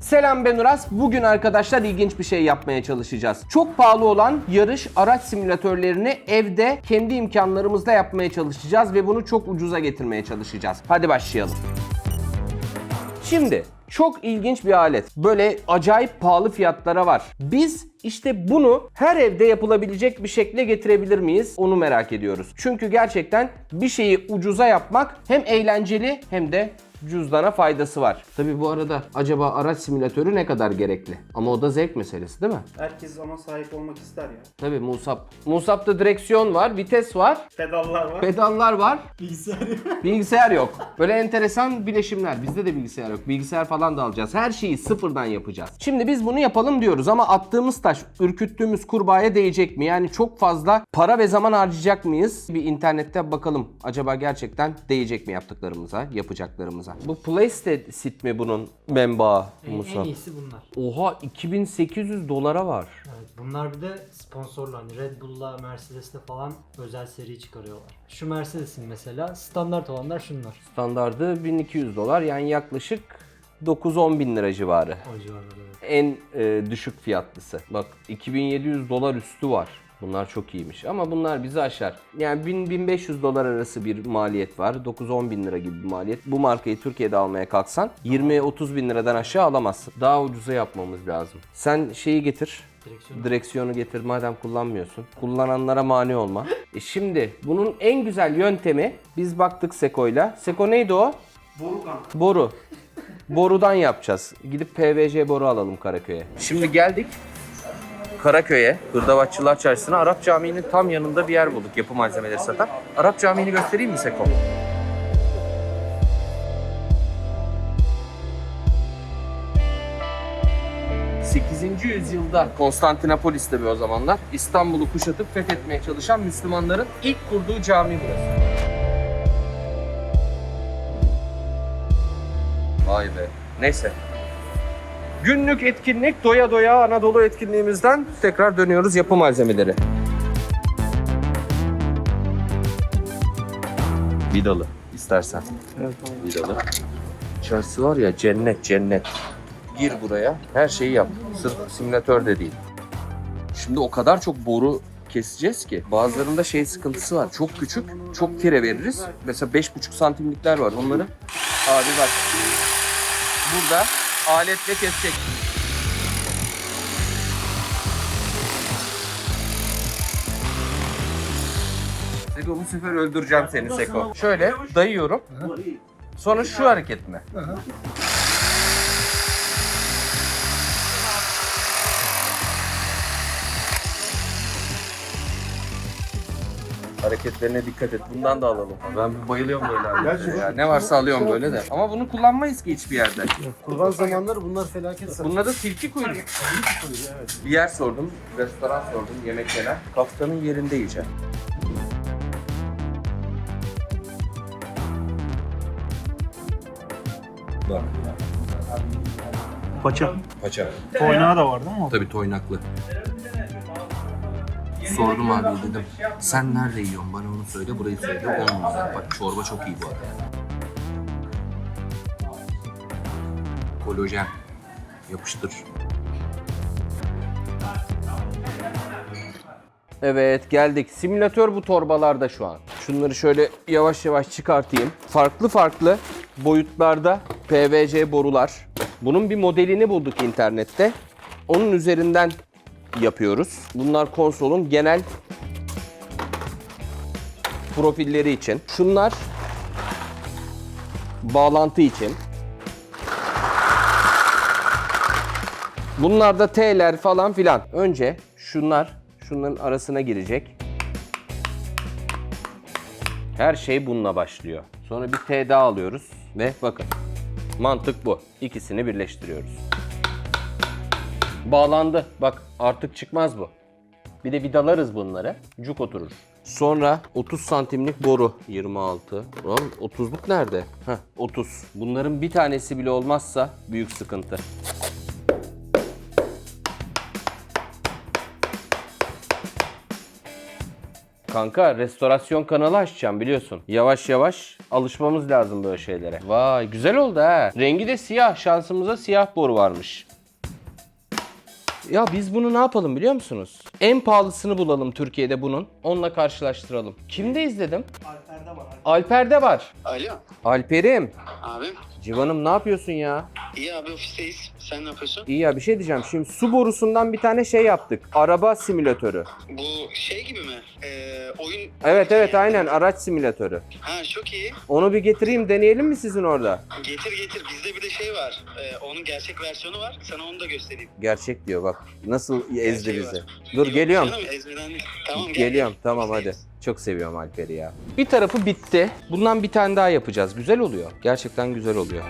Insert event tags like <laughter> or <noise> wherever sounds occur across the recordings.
Selam ben Uras. Bugün arkadaşlar ilginç bir şey yapmaya çalışacağız. Çok pahalı olan yarış araç simülatörlerini evde kendi imkanlarımızla yapmaya çalışacağız ve bunu çok ucuza getirmeye çalışacağız. Hadi başlayalım. Şimdi çok ilginç bir alet. Böyle acayip pahalı fiyatlara var. Biz işte bunu her evde yapılabilecek bir şekle getirebilir miyiz? Onu merak ediyoruz. Çünkü gerçekten bir şeyi ucuza yapmak hem eğlenceli hem de cüzdana faydası var. Tabi bu arada acaba araç simülatörü ne kadar gerekli? Ama o da zevk meselesi değil mi? Herkes ama sahip olmak ister ya. Tabi Musab. Musab'da direksiyon var, vites var, Pedallar var. pedallar var, Bilgisayar <laughs> Bilgisayar yok. Böyle enteresan bileşimler. Bizde de bilgisayar yok. Bilgisayar falan da alacağız. Her şeyi sıfırdan yapacağız. Şimdi biz bunu yapalım diyoruz ama attığımız taş ürküttüğümüz kurbağaya değecek mi? Yani çok fazla para ve zaman harcayacak mıyız? Bir internette bakalım. Acaba gerçekten değecek mi yaptıklarımıza, yapacaklarımıza? Bu PlayStation mi bunun menbaı En, Musa? en iyisi bunlar. Oha 2800 dolara var. Evet, bunlar bir de sponsorlu hani Red Bull'la Mercedes'le falan özel seri çıkarıyorlar. Şu Mercedes'in mesela standart olanlar şunlar. Standardı 1200 dolar yani yaklaşık 9-10 bin lira civarı. O civarda evet. en e, düşük fiyatlısı. Bak 2700 dolar üstü var. Bunlar çok iyiymiş ama bunlar bizi aşar. Yani 1000-1500 dolar arası bir maliyet var. 9-10 bin lira gibi bir maliyet. Bu markayı Türkiye'de almaya kalksan 20-30 bin liradan aşağı alamazsın. Daha ucuza yapmamız lazım. Sen şeyi getir. Direksiyon. Direksiyonu getir madem kullanmıyorsun. Kullananlara mani olma. E şimdi bunun en güzel yöntemi biz baktık Seko'yla. Seko neydi o? Boru kanka. Boru. Borudan yapacağız. Gidip PVC boru alalım Karaköy'e. Şimdi geldik Karaköy'e, Hırdavatçılar Çarşısı'na Arap Camii'nin tam yanında bir yer bulduk yapı malzemeleri satan. Arap Camii'ni göstereyim mi Seko? ...8. yüzyılda Konstantinopolis'te bir o zamanlar... ...İstanbul'u kuşatıp fethetmeye çalışan Müslümanların ilk kurduğu cami burası. Vay be. Neyse. Günlük etkinlik doya doya Anadolu etkinliğimizden tekrar dönüyoruz yapı malzemeleri. Vidalı istersen. Evet Vidalı. İçerisi var ya cennet cennet. Gir buraya her şeyi yap. Sırf simülatör de değil. Şimdi o kadar çok boru keseceğiz ki bazılarında şey sıkıntısı var. Çok küçük, çok kere veririz. Mesela 5,5 santimlikler var. Onları abi bak. Burada aletle kesecek. Seko bu sefer öldüreceğim seni Seko. Şöyle dayıyorum. Sonra şu hareket mi? Hareketlerine dikkat et. Bundan da alalım. Ben bayılıyorum böyle hareketlere ya. Ne varsa alıyorum böyle de. Ama bunu kullanmayız ki hiçbir yerde. Kurban zamanları bunlar felaket satıyor. Bunun adı tilki kuyruğu. Bir yer sordum, restoran sordum, yemek yenen. Kaftanın yerinde yiyeceğim. Bak. Paça. Paça. Toynağı da var değil mi? Tabii toynaklı. Sordum abi dedim. Sen nerede yiyorsun? Bana onu söyle, burayı söyle. On numara. Bak çorba çok iyi bu arada. Kolajen. Yapıştır. Evet geldik. Simülatör bu torbalarda şu an. Şunları şöyle yavaş yavaş çıkartayım. Farklı farklı boyutlarda PVC borular. Bunun bir modelini bulduk internette. Onun üzerinden yapıyoruz. Bunlar konsolun genel profilleri için. Şunlar bağlantı için. Bunlar da T'ler falan filan. Önce şunlar şunların arasına girecek. Her şey bununla başlıyor. Sonra bir T daha alıyoruz ve bakın mantık bu. İkisini birleştiriyoruz. Bağlandı. Bak artık çıkmaz bu. Bir de vidalarız bunları. Cuk oturur. Sonra 30 santimlik boru. 26. Lan 30'luk nerede? Heh 30. Bunların bir tanesi bile olmazsa büyük sıkıntı. Kanka restorasyon kanalı açacağım biliyorsun. Yavaş yavaş Alışmamız lazım böyle şeylere. Vay güzel oldu ha. Rengi de siyah. Şansımıza siyah boru varmış. Ya biz bunu ne yapalım biliyor musunuz? En pahalısını bulalım Türkiye'de bunun. Onunla karşılaştıralım. Kimde izledim? Alper'de var. Alper'de var. Alo Alper'im. abi. Civan'ım ne yapıyorsun ya? İyi abi ofisteyiz. Sen ne yapıyorsun? İyi ya bir şey diyeceğim. Şimdi su borusundan bir tane şey yaptık. Araba simülatörü. Bu şey gibi mi? Ee, oyun... Evet evet aynen araç simülatörü. Ha çok iyi. Onu bir getireyim deneyelim mi sizin orada? Getir getir. Bizde bir de şey var. Ee, onun gerçek versiyonu var. Sana onu da göstereyim. Gerçek diyor bak. Nasıl ezdi Gerçeği bizi. var. Dur Yok geliyorum. canım, ezmeden değil. Tamam gel. Geliyorum gel. tamam hadi. Çok seviyorum Alper'i ya. Bir tarafı bitti. Bundan bir tane daha yapacağız. Güzel oluyor. Gerçekten güzel oluyor.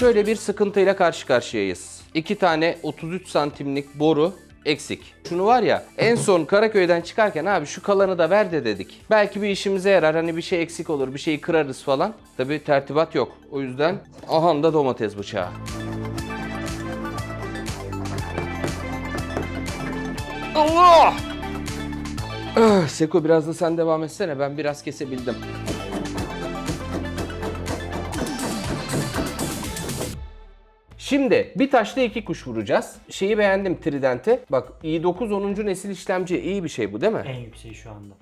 Şöyle bir sıkıntıyla karşı karşıyayız. İki tane 33 santimlik boru eksik. Şunu var ya en son Karaköy'den çıkarken abi şu kalanı da ver de dedik. Belki bir işimize yarar hani bir şey eksik olur bir şeyi kırarız falan. Tabi tertibat yok. O yüzden aha da domates bıçağı. Allah! Ah, Seko biraz da sen devam etsene. Ben biraz kesebildim. Şimdi bir taşla iki kuş vuracağız. Şeyi beğendim Trident'i. Bak i9 10. nesil işlemci iyi bir şey bu değil mi? En yükseği şu anda.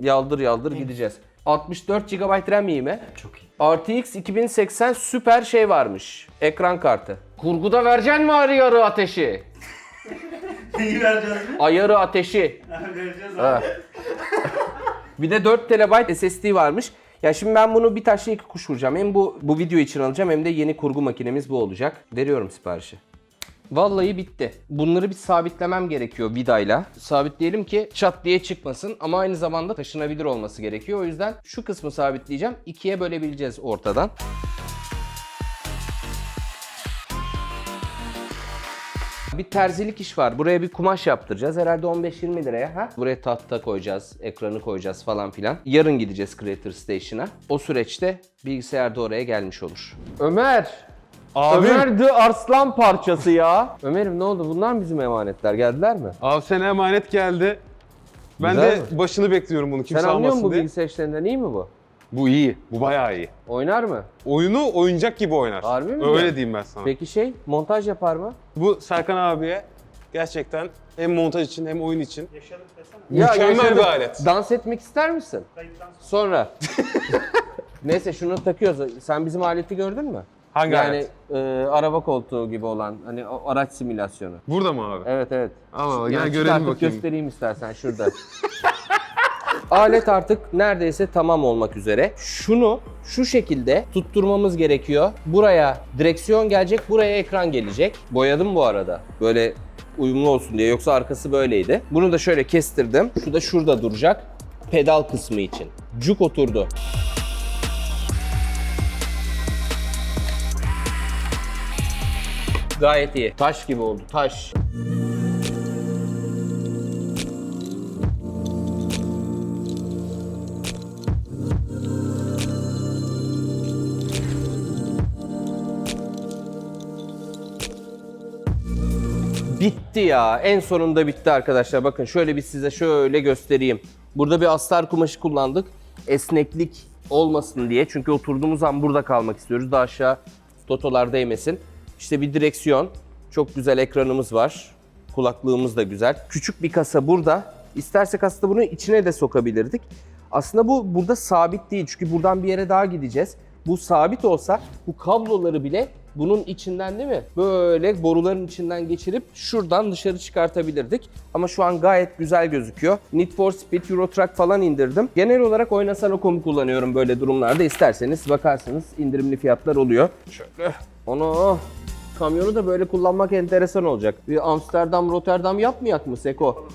Yaldır yaldır gideceğiz. 64 GB RAM iyi mi? Çok iyi. RTX 2080 süper şey varmış. Ekran kartı. Kurguda vereceksin mi ayarı ateşi? <laughs> Neyi vereceğiz mi? Ayarı ateşi. vereceğiz Ha. bir de 4 TB SSD varmış. Ya şimdi ben bunu bir taşla iki kuş vuracağım. Hem bu bu video için alacağım hem de yeni kurgu makinemiz bu olacak. Veriyorum siparişi. Vallahi bitti. Bunları bir sabitlemem gerekiyor vidayla. Sabitleyelim ki çat diye çıkmasın ama aynı zamanda taşınabilir olması gerekiyor. O yüzden şu kısmı sabitleyeceğim. İkiye bölebileceğiz ortadan. Bir terzilik iş var. Buraya bir kumaş yaptıracağız. Herhalde 15-20 liraya. Ha? Buraya tahta koyacağız, ekranı koyacağız falan filan. Yarın gideceğiz Creator Station'a. O süreçte bilgisayar da oraya gelmiş olur. Ömer! Abi, Ömer the Arslan parçası ya. <laughs> Ömer'im ne oldu? Bunlar mı bizim emanetler? Geldiler mi? abi sana emanet geldi. Ben Güzel de mi? başını bekliyorum bunu kimse Sen anlıyor musun bu diye. bilgisayar işlerinden? İyi mi bu? Bu iyi. Bu bayağı iyi. Oynar mı? Oyunu oyuncak gibi oynar. Harbi mi Öyle ya? diyeyim ben sana. Peki şey, montaj yapar mı? Bu Serkan abiye gerçekten hem montaj için hem oyun için Yaşadık desene. mükemmel yaşadım. bir alet. Dans etmek ister misin? Kayıttan sonra. Sonra. <laughs> Neyse şunu takıyoruz. Sen bizim aleti gördün mü? Hangi yani alet? e, araba koltuğu gibi olan hani o araç simülasyonu. Burada mı abi? Evet evet. Ama gel Yani görelim çıkartıp bakayım. göstereyim istersen şurada. <laughs> Alet artık neredeyse tamam olmak üzere. Şunu şu şekilde tutturmamız gerekiyor. Buraya direksiyon gelecek, buraya ekran gelecek. Boyadım bu arada. Böyle uyumlu olsun diye. Yoksa arkası böyleydi. Bunu da şöyle kestirdim. Şu da şurada duracak. Pedal kısmı için. Cuk oturdu. Gayet iyi. Taş gibi oldu. Taş. Bitti ya. En sonunda bitti arkadaşlar. Bakın şöyle bir size şöyle göstereyim. Burada bir astar kumaşı kullandık. Esneklik olmasın diye. Çünkü oturduğumuz an burada kalmak istiyoruz. Daha aşağı totolar değmesin. İşte bir direksiyon. Çok güzel ekranımız var. Kulaklığımız da güzel. Küçük bir kasa burada. İstersek aslında bunu içine de sokabilirdik. Aslında bu burada sabit değil. Çünkü buradan bir yere daha gideceğiz. Bu sabit olsa bu kabloları bile bunun içinden değil mi? Böyle boruların içinden geçirip şuradan dışarı çıkartabilirdik. Ama şu an gayet güzel gözüküyor. Need for Speed, Euro Truck falan indirdim. Genel olarak Oynasana Com'u kullanıyorum böyle durumlarda. İsterseniz bakarsınız indirimli fiyatlar oluyor. Şöyle. Onu kamyonu da böyle kullanmak enteresan olacak. Bir Amsterdam, Rotterdam yapmayak mı Seko?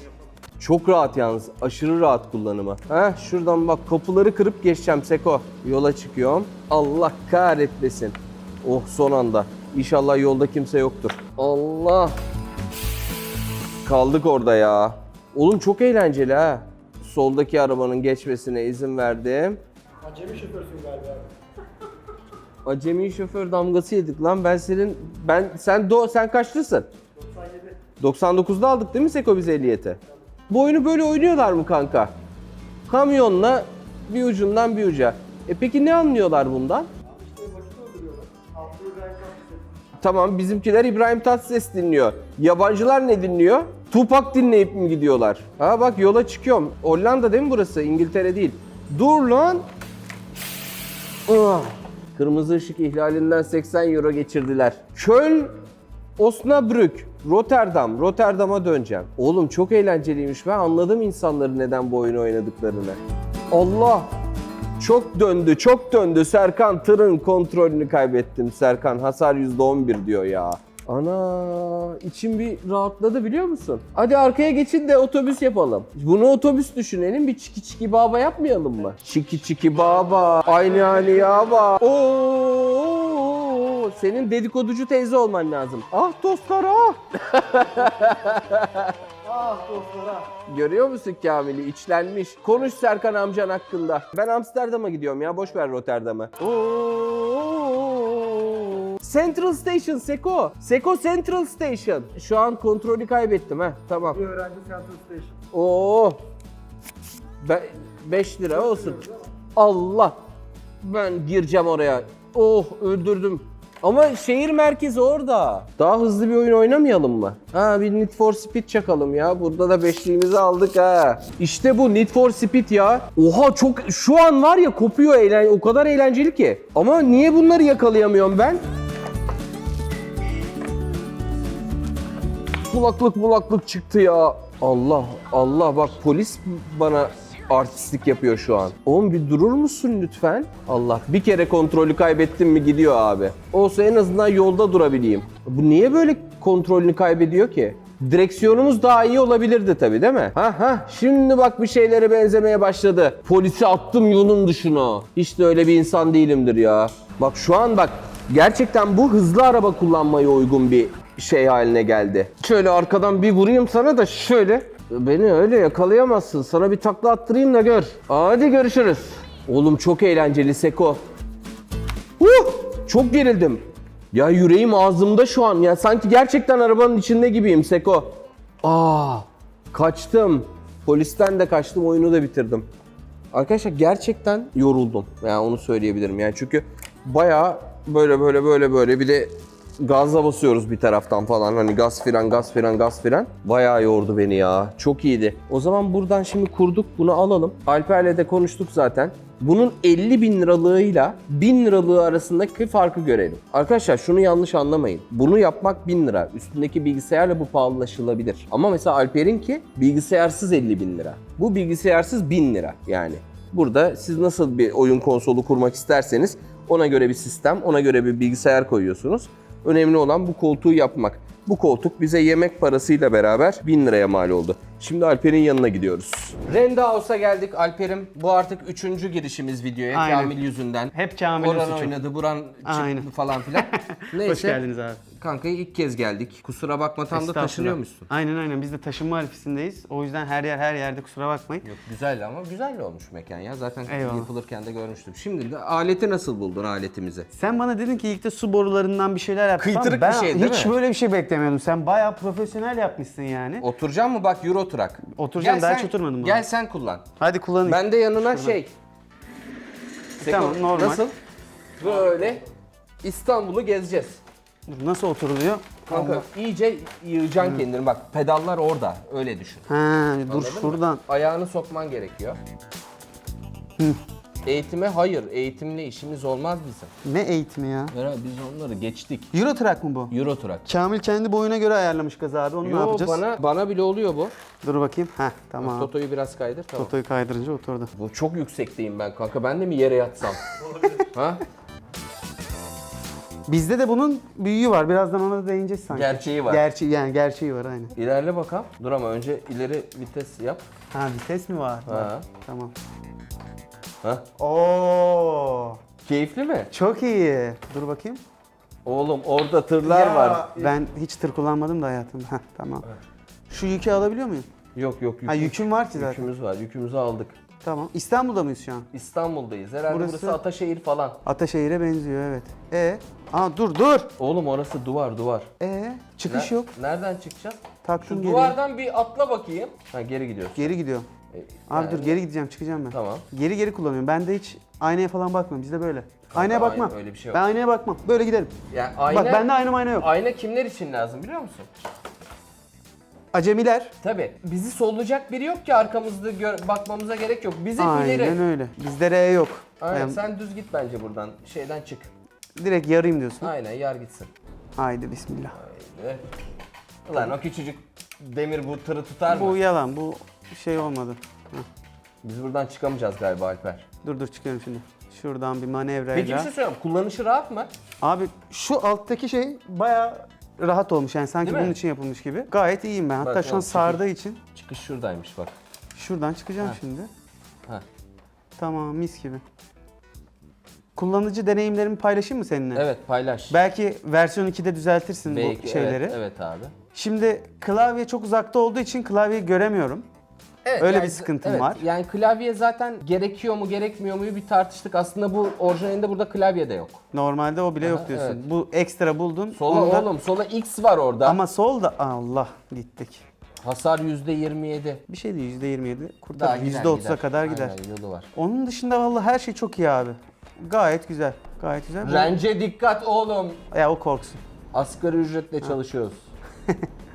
Çok rahat yalnız. Aşırı rahat kullanımı. Heh şuradan bak kapıları kırıp geçeceğim Seko. Yola çıkıyorum. Allah kahretmesin. Oh son anda. İnşallah yolda kimse yoktur. Allah. Kaldık orada ya. Oğlum çok eğlenceli ha. Soldaki arabanın geçmesine izin verdim. Acemi şoförsün galiba. Acemi şoför damgası yedik lan. Ben senin ben sen do sen kaçlısın? 97. 99'da aldık değil mi Seko biz ehliyeti? Bu oyunu böyle oynuyorlar mı kanka? Kamyonla bir ucundan bir uca. E peki ne anlıyorlar bundan? Tamam bizimkiler İbrahim Tatlıses dinliyor. Yabancılar ne dinliyor? Tupac dinleyip mi gidiyorlar? Ha bak yola çıkıyorum. Hollanda değil mi burası? İngiltere değil. Dur lan. Ah. Kırmızı ışık ihlalinden 80 euro geçirdiler. Köln, Osnabrück, Rotterdam. Rotterdam'a döneceğim. Oğlum çok eğlenceliymiş. Ben anladım insanların neden bu oyunu oynadıklarını. Allah! Çok döndü, çok döndü. Serkan tırın kontrolünü kaybettim. Serkan hasar %11 diyor ya. Ana içim bir rahatladı biliyor musun? Hadi arkaya geçin de otobüs yapalım. Bunu otobüs düşünelim bir çiki çiki baba yapmayalım mı? Çiki çiki baba, aynı aynı yaba. Oo, senin dedikoducu teyze olman lazım. Ah dostlar ah. <laughs> Ah dostlar ah. Görüyor musun Kamil'i? İçlenmiş. Konuş Serkan amcan hakkında. Ben Amsterdam'a gidiyorum ya. Boş ver Rotterdam'ı. Central Station Seko. Seko Central Station. Şu an kontrolü kaybettim ha. Tamam. Bir öğrenci Central Station. Oo. Ben 5 lira olsun. Allah. Ben gireceğim oraya. Oh öldürdüm. Ama şehir merkezi orada. Daha hızlı bir oyun oynamayalım mı? Ha bir Need for Speed çakalım ya. Burada da beşliğimizi aldık ha. İşte bu Need for Speed ya. Oha çok şu an var ya kopuyor eğlen o kadar eğlenceli ki. Ama niye bunları yakalayamıyorum ben? Kulaklık mulaklık çıktı ya. Allah Allah bak polis bana artistlik yapıyor şu an. Oğlum bir durur musun lütfen? Allah bir kere kontrolü kaybettim mi gidiyor abi. Olsa en azından yolda durabileyim. Bu niye böyle kontrolünü kaybediyor ki? Direksiyonumuz daha iyi olabilirdi tabii değil mi? Ha ha şimdi bak bir şeylere benzemeye başladı. Polisi attım yolun dışına. Hiç de öyle bir insan değilimdir ya. Bak şu an bak gerçekten bu hızlı araba kullanmaya uygun bir şey haline geldi. Şöyle arkadan bir vurayım sana da şöyle. Beni öyle yakalayamazsın. Sana bir takla attırayım da gör. Hadi görüşürüz. Oğlum çok eğlenceli Seko. Huh! Çok gerildim. Ya yüreğim ağzımda şu an. Ya sanki gerçekten arabanın içinde gibiyim Seko. Aa, kaçtım. Polisten de kaçtım, oyunu da bitirdim. Arkadaşlar gerçekten yoruldum. Yani onu söyleyebilirim. Yani çünkü bayağı böyle böyle böyle böyle bir de gazla basıyoruz bir taraftan falan. Hani gaz fren, gaz fren, gaz fren. Bayağı yordu beni ya. Çok iyiydi. O zaman buradan şimdi kurduk. Bunu alalım. Alper'le de konuştuk zaten. Bunun 50 bin liralığıyla 1000 liralığı arasındaki farkı görelim. Arkadaşlar şunu yanlış anlamayın. Bunu yapmak 1000 lira. Üstündeki bilgisayarla bu pahalılaşılabilir. Ama mesela Alper'inki bilgisayarsız 50 bin lira. Bu bilgisayarsız 1000 lira yani. Burada siz nasıl bir oyun konsolu kurmak isterseniz ona göre bir sistem, ona göre bir bilgisayar koyuyorsunuz. Önemli olan bu koltuğu yapmak. Bu koltuk bize yemek parasıyla beraber 1000 liraya mal oldu. Şimdi Alper'in yanına gidiyoruz. Renda House'a geldik Alper'im. Bu artık üçüncü girişimiz videoya Aynen. Kamil yüzünden. Hep Kamil'in Orhan suçu. oynadı, Buran çıktı Aynen. falan filan. <laughs> Neyse. Hoş geldiniz abi. Kanka ilk kez geldik. Kusura bakma tam da Estağfurullah. taşınıyormuşsun. Aynen aynen biz de taşınma harifisindeyiz. O yüzden her yer her yerde kusura bakmayın. Yok güzel ama güzel olmuş mekan ya. Zaten Eyvallah. yapılırken de görmüştüm. Şimdi de aleti nasıl buldun aletimizi? Sen bana dedin ki ilk de su borularından bir şeyler yap. Kıytırık ben bir şey değil hiç mi? böyle bir şey beklemiyordum. Sen bayağı profesyonel yapmışsın yani. Oturacağım mı? Bak Euro Truck. Oturacağım, Gel daha sen- hiç oturmadım Gel bana. sen kullan. Hadi kullanın. Ben de yanına şey. Tamam, normal. Nasıl? Böyle İstanbul'u gezeceğiz. Dur, Nasıl oturuluyor? Kanka iyice yığacaksın kendini. Bak pedallar orada. Öyle düşün. Ha, dur Anladın mı? şuradan. Ayağını sokman gerekiyor. Eğitime hayır. Eğitimle işimiz olmaz bizim. Ne eğitimi ya? Ya biz onları geçtik. Euro Truck mı bu? Euro Truck. Kamil kendi boyuna göre ayarlamış gazı abi. Onu ne Yo yapacağız? bana bana bile oluyor bu. Dur bakayım. Heh tamam. Toto'yu biraz kaydır tamam. Totoyu kaydırınca oturdu. Bu çok yüksekteyim ben kanka. Ben de mi yere yatsam? <laughs> ha? Bizde de bunun büyüğü var. Birazdan ona da değineceğiz sanki. Gerçeği var. Gerçi yani gerçeği var aynen. İlerle bakalım. Dur ama önce ileri vites yap. Ha vites mi var? Ha. Tamam. Ha? Oo. Keyifli mi? Çok iyi. Dur bakayım. Oğlum orada tırlar var. Ben hiç tır kullanmadım da hayatımda. Heh, tamam. Şu yükü alabiliyor muyum? Yok yok Ha yüküm- yüküm var ki zaten. Yükümüz var. Yükümüzü aldık. Tamam. İstanbul'da mıyız şu an? İstanbul'dayız. Herhalde burası, Burası- Ataşehir falan. Ataşehir'e benziyor evet. E, Aa dur dur. Oğlum orası duvar duvar. E çıkış Ne- yok. Nereden çıkacağız? Taktım Şu geri. duvardan bir atla bakayım. Ha geri gidiyorsun. Geri gidiyor. E, Abi yani- dur geri gideceğim çıkacağım ben. Tamam. Geri geri kullanıyorum. Ben de hiç aynaya falan bakmıyorum. Bizde böyle. Aynaya ayna- bakmam. öyle bir şey yok. Ben aynaya bakmam. Böyle giderim. Yani ayna, Bak bende ayna mayna yok. ayna kimler için lazım biliyor musun? Acemiler. Tabi bizi sollayacak biri yok ki arkamızda gör- bakmamıza gerek yok. Biz hep Aynen ileri. öyle. Bizde R yok. Aynen Yani sen düz git bence buradan. Şeyden çık. direkt yarayım diyorsun. Aynen yar gitsin. Haydi bismillah. Haydi. Ulan o küçücük demir bu tırı tutar mı? Bu yalan. Bu şey olmadı. Heh. Biz buradan çıkamayacağız galiba Alper. Dur dur çıkıyorum şimdi. Şuradan bir Peki manevrayla. bir şey söyleyeyim. Kullanışı rahat mı? Abi şu alttaki şey bayağı rahat olmuş yani sanki Değil mi? bunun için yapılmış gibi. Gayet iyiyim ben. Hatta Bak, şu an bak, sardığı için Çıkış şuradaymış bak. şuradan çıkacağım Ha. şimdi. Ha. Tamam mis gibi. Kullanıcı deneyimlerimi paylaşayım mı seninle? Evet paylaş. Belki versiyon 2'de düzeltirsin Belki, bu şeyleri. Evet, evet abi. Şimdi klavye çok uzakta olduğu için klavyeyi göremiyorum. Evet, Öyle yani- bir sıkıntım evet, var. Yani klavye zaten gerekiyor mu gerekmiyor mu bir tartıştık. Aslında bu orijinalinde burada klavye de yok. Normalde o bile Aha, yok diyorsun. evet. Bu ekstra buldun. Sola Onda- oğlum sola X var orada. Ama solda Allah gittik. Hasar %27. Bir şey değil %27 Daha kurtar. gider, %30'a gider. kadar gider. Aynen yolu var. Onun dışında vallahi her şey çok iyi abi. Gayet güzel. Gayet güzel. Rence dikkat oğlum. Ya o korksun. Asgari ücretle çalışıyoruz. <laughs>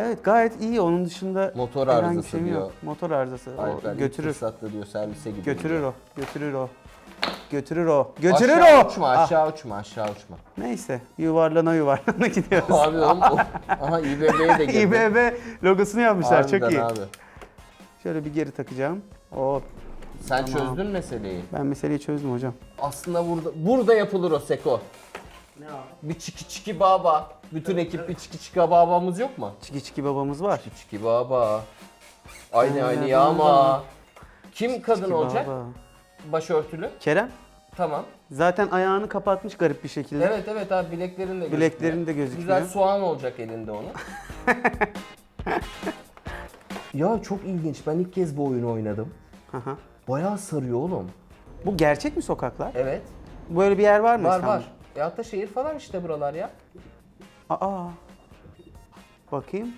Evet gayet iyi. Onun dışında Motor herhangi bir arızası şeyim diyor. yok. Motor arızası. O Alper ilk götürür. fırsatta diyor servise gidiyor. Götürür o. Götürür o. Götürür o. Götürür aşağı o. uçma Ah, aşağı uçma aşağı uçma. neyse yuvarlana yuvarlana <laughs> gidiyoruz. Abi oğlum o- <laughs> aha İBB'ye de <laughs> girdi. İBB logosunu yapmışlar. Harbiden çok iyi. Abi. Şöyle bir geri takacağım. O Sen çözdün meseleyi. ben meseleyi çözdüm hocam. Aslında burada burada yapılır o Seko. Ne abi? Bir çiki çiki baba. Bütün ekip bir çiki çiki babamız yok mu? Çiki çiki babamız var. Çiki çiki baba. Aynı aynı Baba. yağma. Kim kadın Çiki olacak? baba. Başörtülü. Kerem Tamam. zaten ayağını kapatmış garip bir şekilde. Evet evet abi bileklerin de Bileklerin gözüküyor. de gözüküyor. Güzel soğan olacak elinde onun. <laughs> ya çok ilginç. Ben ilk kez bu oyunu oynadım. Aha. Bayağı sarıyor oğlum. Bu gerçek mi sokaklar? Evet. Böyle bir yer var mı Var İstanbul'da? var. Ya hatta şehir falan işte buralar ya. Aa. Bakayım.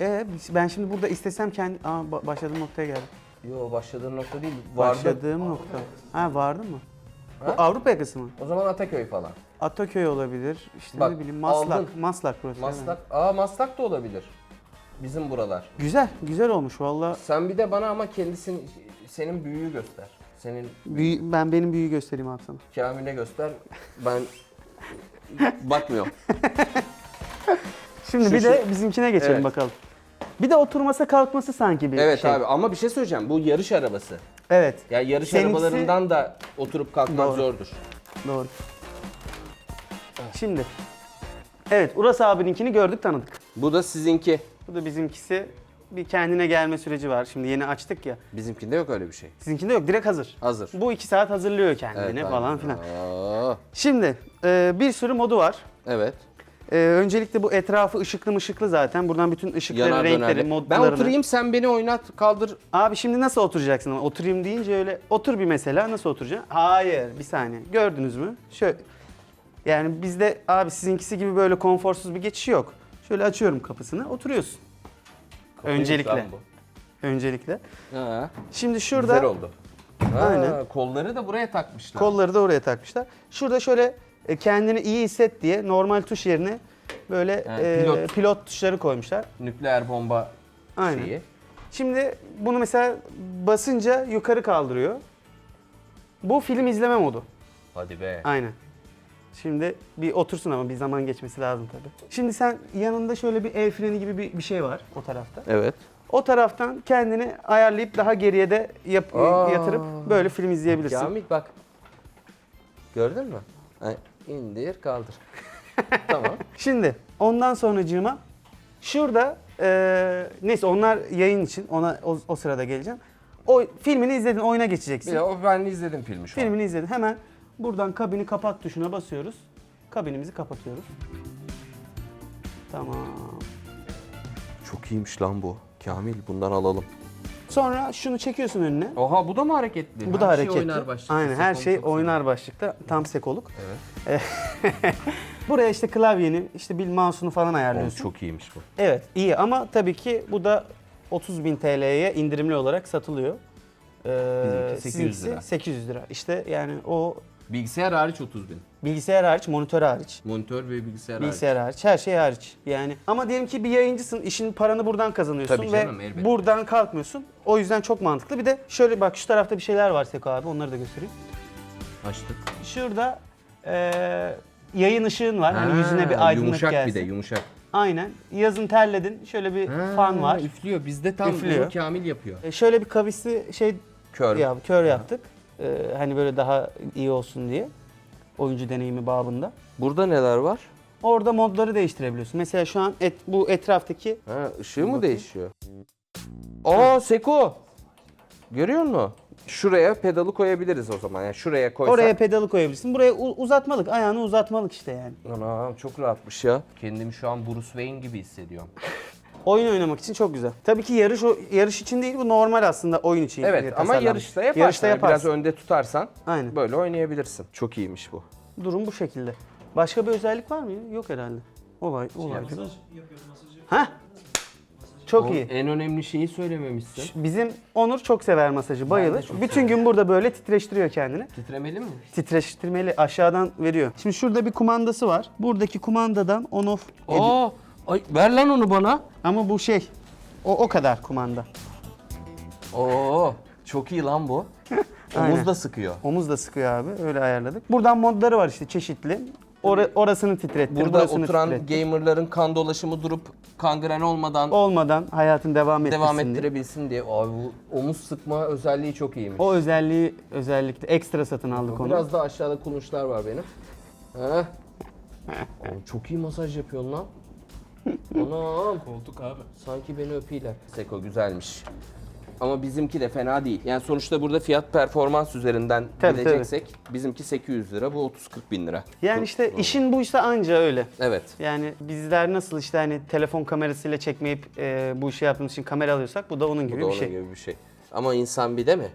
Ee, ben şimdi burada istesem kendi... Aa, ba- başladığım noktaya geldim. Yo başladığın nokta değil. Vardı. Başladığım nokta. Ha vardı mı? Ha? Bu Avrupa yakası mı? O zaman Ataköy falan. Ataköy olabilir. İşte Bak, ne bileyim Maslak. aldın. Maslak burası. evet. Maslak. Aa Maslak da olabilir. Bizim buralar. Güzel, güzel olmuş valla. Sen bir de bana ama kendisini senin büyüğü göster. Senin Büyü, ben benim büyüğü göstereyim abi sana. Kamil'e göster. Ben bakmıyorum. <laughs> Şimdi Şu- bir de bizimkine geçelim Evet. bakalım. Bir de oturması kalkması sanki bir Evet şey. abi ama bir şey söyleyeceğim. Bu yarış arabası. Evet. Ya yarış Seninkisi- arabalarından da oturup kalkmak Doğru. zordur. Doğru. Şimdi. Evet Uras abininkini gördük tanıdık. Bu da sizinki. Bu da bizimkisi bir kendine gelme süreci var. Şimdi yeni açtık ya. Bizimkinde yok öyle bir şey. Sizinkinde yok direkt hazır. Hazır. Bu iki saat hazırlıyor kendini Evet, falan aynen. filan. Aa, Şimdi e, bir sürü modu var. evet. E, öncelikle bu etrafı ışıklı mışıklı zaten. Buradan bütün ışıkları, Yanar renkleri, dönerli. Ben modlarını. oturayım sen beni oynat kaldır. Abi şimdi nasıl oturacaksın? ama? Oturayım deyince öyle otur bir mesela nasıl oturacaksın? Hayır bir saniye. Gördünüz mü? Şöyle. Yani bizde abi sizinkisi gibi böyle konforsuz bir geçiş yok. Şöyle açıyorum kapısını oturuyorsun. Öncelikle. Lan bu. Öncelikle. Ha, Şimdi şurada Güzel oldu. Ha, Aynen. Kolları da buraya takmışlar. kolları da oraya takmışlar. Şurada şöyle e, kendini iyi hisset diye normal tuş yerine böyle Evet, e, pilot. pilot. tuşları koymuşlar. Nükleer bomba Aynen. şeyi. Şimdi bunu mesela basınca yukarı kaldırıyor. Bu film izleme modu. Hadi be. Aynen. Şimdi bir otursun ama bir zaman geçmesi lazım tabii. Şimdi sen yanında şöyle bir el freni gibi bir, bir şey var o tarafta. Evet. O taraftan kendini ayarlayıp daha geriye de yap- Aa. yatırıp böyle film izleyebilirsin. Kamil bak. Gördün mü? Ha, indir kaldır. <laughs> tamam. Şimdi ondan sonracığıma şurada eee neyse onlar yayın için ona o, o sırada geleceğim. O filmini izledin oyuna geçeceksin. Bir de o ben izledim filmi şu an. Filmini izledin. Hemen buradan kabini kapat tuşuna basıyoruz. Kabinimizi kapatıyoruz. Tamam. Çok iyiymiş lan bu. Kamil bundan alalım. Sonra şunu çekiyorsun önüne. Oha bu da mı hareketli? Bu Her da şey hareketli. oynar başlıklı. Aynen her Sekon şey oynar başlıkta. Tam sekoluk. Evet. <laughs> Buraya işte klavyeni, işte bir mouse'unu falan severim. ayarlıyorsun. Oğlum çok iyiymiş bu. Evet iyi ama tabii ki bu da 30.000 TL'ye indirimli olarak satılıyor. Ee, Bizimki 800 sizinkisi lira. 800 lira. İşte yani o Bilgisayar hariç 30 bin. bilgisayar hariç, monitör hariç. Monitör ve bilgisayar, Bilgisayar hariç, her şey hariç. Yani ama diyelim ki bir yayıncısın, işin paranı buradan kazanıyorsun Tabii ve elbette. buradan kalkmıyorsun. O yüzden çok mantıklı. Bir de şöyle bak şu tarafta bir şeyler var Seko abi, onları da göstereyim. hariç. Açtık. Şurada eee, yayın ışığın var. Hani Ha, yüzüne bir aydınlık Yumuşak gelsin. bir de yumuşak. Aynen. Yazın terledin. Şöyle bir fan var. Üflüyor. Bizde tam Üflüyor. bunu Kamil yapıyor. E, şöyle bir kavisli şey Kör. ya kör yaptık. Ee, hani böyle daha iyi olsun diye. Oyuncu deneyimi babında. Burada neler var? Orada modları değiştirebiliyorsun. Mesela şu an et, bu etraftaki Ha, ışığı mı değişiyor? Aa Seko. Görüyor musun? Şuraya pedalı koyabiliriz o zaman. Yani şuraya koysak. oraya pedalı koyabilirsin. Buraya u- uzatmalık, ayağını uzatmalık işte yani. Anam çok rahatmış ya. Kendimi şu an Bruce Wayne gibi hissediyorum. Oyun oynamak için çok güzel. Tabii ki yarış o- yarış için değil bu normal aslında oyun için. Evet ama yarışta yaparsan, Yarışta biraz yaparsın. önde tutarsan Aynen. böyle oynayabilirsin. Çok iyiymiş bu. Durum bu şekilde. Başka bir özellik var mı? Yok herhalde. O var. O var. Heh. Çok iyi. En önemli şeyi söylememişsin. Bizim Onur çok sever masajı, bayılır. Bütün gün burada böyle titreştiriyor kendini. Titremeli mi? Titreştirmeli aşağıdan veriyor. Şimdi şurada bir kumandası var. Buradaki kumandadan on off ediyor. Aa, ay, ver lan onu bana. Ama bu şey o o kadar kumanda. Oo, çok iyi lan bu. <laughs> Omuz da sıkıyor. Omuz da sıkıyor abi. Öyle ayarladık. Buradan modları var işte çeşitli. Ora- orasını titrettir, Burada burasını oturan titrettir. gamerların kan dolaşımı durup kangren olmadan olmadan hayatın devam ettirsin devam ettirebilsin diye. Abi bu omuz sıkma özelliği çok iyiymiş. O özelliği özellikle ekstra satın aldık onu. Biraz da aşağıda kulunçlar var benim. Heh. Oğlum çok iyi masaj yapıyorsun lan. Anam. Koltuk abi. Sanki beni öpüyorlar. Seko güzelmiş. Ama bizimki de fena değil. Yani sonuçta burada fiyat performans üzerinden Tabii, gideceksek bizimki 800 lira, bu 30-40 bin lira. Yani işte işin bu işte anca öyle. Evet. Yani bizler nasıl işte hani telefon kamerasıyla çekmeyip e, bu işi yaptığımız için kamera alıyorsak bu da onun Bu gibi da bir onun şey. gibi bir şey. Ama insan bir de mi?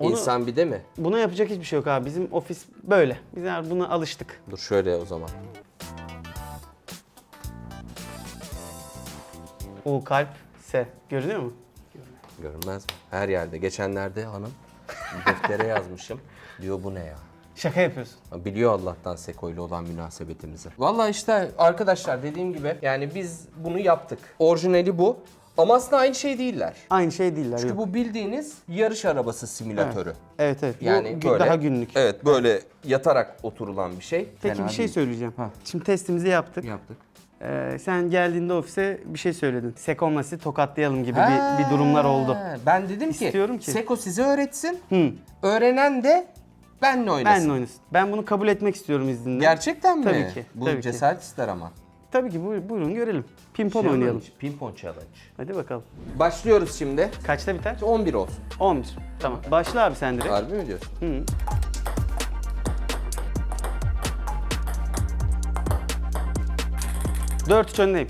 Onu- İnsan bir de mi? Buna yapacak hiçbir şey yok abi. Bizim ofis böyle. Biz yani buna alıştık. Dur şöyle o zaman. U kalp S. Görünüyor mu? Görünmez mi? Her yerde. Geçenlerde hanım deftere yazmışım. Diyor bu ne ya? Şaka yapıyorsun. Biliyor Allah'tan Seko ile olan münasebetimizi. Vallahi işte arkadaşlar dediğim gibi yani biz bunu yaptık. Orijinali bu. Ama aslında aynı şey değiller. Aynı şey değiller. Çünkü yok. bu bildiğiniz yarış arabası simülatörü. Evet evet. Yani bu böyle daha günlük. Evet böyle yatarak oturulan bir şey. Peki Fena bir şey değil. söyleyeceğim. Şimdi testimizi yaptık. yaptık. Ee, sen geldiğinde ofise bir şey söyledin. Sekonmas'i tokatlayalım gibi bir, bir durumlar oldu. Ha, Ben dedim ki, İstiyorum ki- Seko size öğretsin. Hı. Öğrenen de benle oynasın. Benle oynasın. Ben bunu kabul etmek istiyorum izninle. Gerçekten mi? Tabii ki, Bu tabii ki. cesaret ister ama. Tabii ki buyur- buyurun görelim. Pimpon Challenge, oynayalım. Pimpon challenge. Hadi bakalım. Başlıyoruz şimdi. Kaçta biter? 11 olsun. 11. Tamam. Başla abi sen direkt. Harbi mi diyorsun? Hı. Dört üç öndeyim.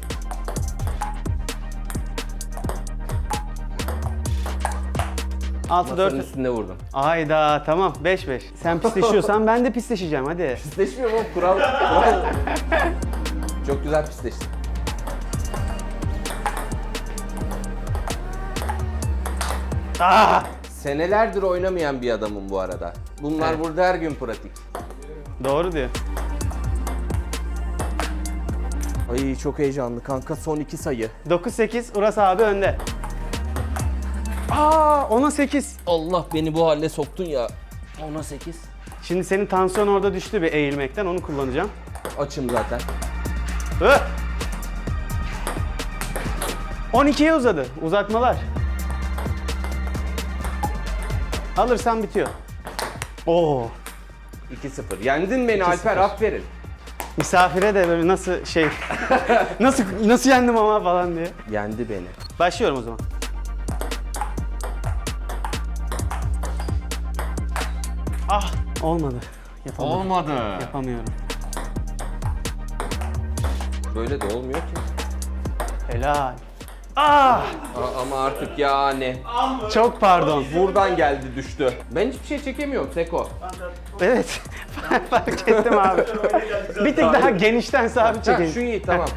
Altı Masanın dört. üstünde vurdum. Ayda tamam 5 5. Sen <laughs> pisleşiyorsan ben de pisleşeceğim hadi. Pisleşmiyor mu? Kural. kural. Çok güzel pisleştin. Ah! Senelerdir oynamayan bir adamım bu arada. Bunlar Evet. burada her gün pratik. Doğru diyor. Ay çok heyecanlı kanka son iki sayı. 9 8 Uras abi önde. Aa 10'a 8. Allah beni bu hale soktun ya. Ona 8. Şimdi senin tansiyon orada düştü bir eğilmekten onu kullanacağım. Açım zaten. Hı! 12'ye uzadı. Uzatmalar. Alırsan bitiyor. Oo. 2-0. Yendin beni Alper aferin. Misafire de böyle nasıl şey nasıl nasıl yendim ama falan diye. Yendi beni. Başlıyorum o zaman. Ah olmadı. Yapamadım. Olmadı. Yapamıyorum. Böyle de olmuyor ki. Helal. Ah! A- ama artık yani. Çok pardon. Buradan geldi düştü. Ben hiçbir şey çekemiyorum Seko. Evet. <laughs> Fark ettim abi. Bir tık daha genişten sabit Ha, çekeyim. şu iyi tamam.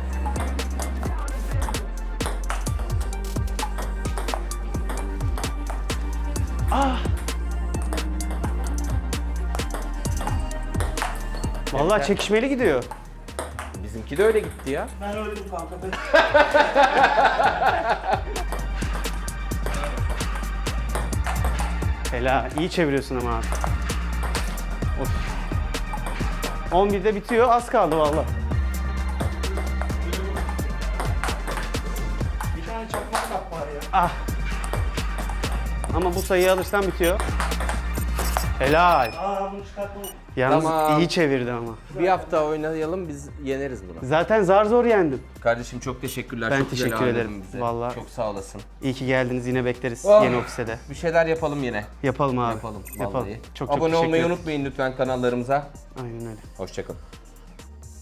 Vallahi çekişmeli gidiyor. Bizimki de öyle gitti ya. Ben öldüm kanka. Helal. <laughs> iyi çeviriyorsun ama abi. Of. 11'de bitiyor. Az kaldı vallahi. Bir tane çakmak kap var ya. Ah. Ama bu sayıyı alırsan bitiyor. Helal. Aa bunu çıkartma. Yalnız Tamam. iyi çevirdi ama. Bir hafta oynayalım biz yeneriz bunu. Zaten zar zor yendim. Kardeşim çok teşekkürler. Ben çok güzel teşekkür ederim. bizi. Vallahi. Çok sağ olasın. İyi ki geldiniz. Yine bekleriz Oh. yeni ofise de. Bir şeyler yapalım yine. Yapalım abi. Yapalım. Yapalım. Vallahi. Çok çok Abone teşekkür olmayı ederim. unutmayın lütfen kanallarımıza. Aynen öyle. Hoşçakalın.